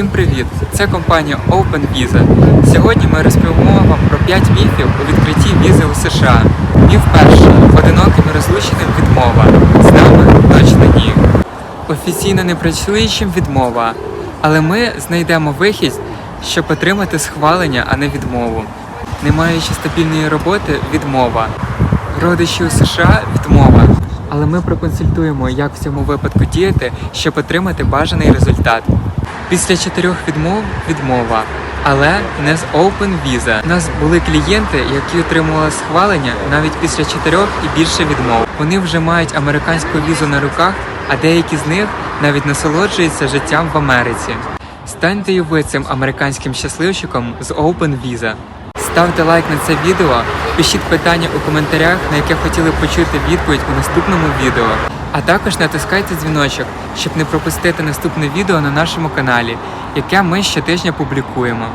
Всім привіт! Це компанія Open Visa. Сьогодні ми розповімо вам про 5 міфів у відкритті візи у США. Міф перший. Одиноким розлученим відмова. З нами точно ні. Офіційно непрацюючим відмова. Але ми знайдемо вихід, щоб отримати схвалення, а не відмову. Не маючи стабільної роботи відмова. Родичі у США відмова. Але ми проконсультуємо, як в цьому випадку діяти, щоб отримати бажаний результат. Після чотирьох відмов відмова. Але не з Open Visa. У нас були клієнти, які отримували схвалення навіть після чотирьох і більше відмов. Вони вже мають американську візу на руках, а деякі з них навіть насолоджуються життям в Америці. Станьте і ви цим американським щасливчиком з Open Visa. Ставте лайк на це відео, пишіть питання у коментарях, на яке хотіли почути відповідь у наступному відео. А також натискайте дзвіночок, щоб не пропустити наступне відео на нашому каналі, яке ми щотижня публікуємо.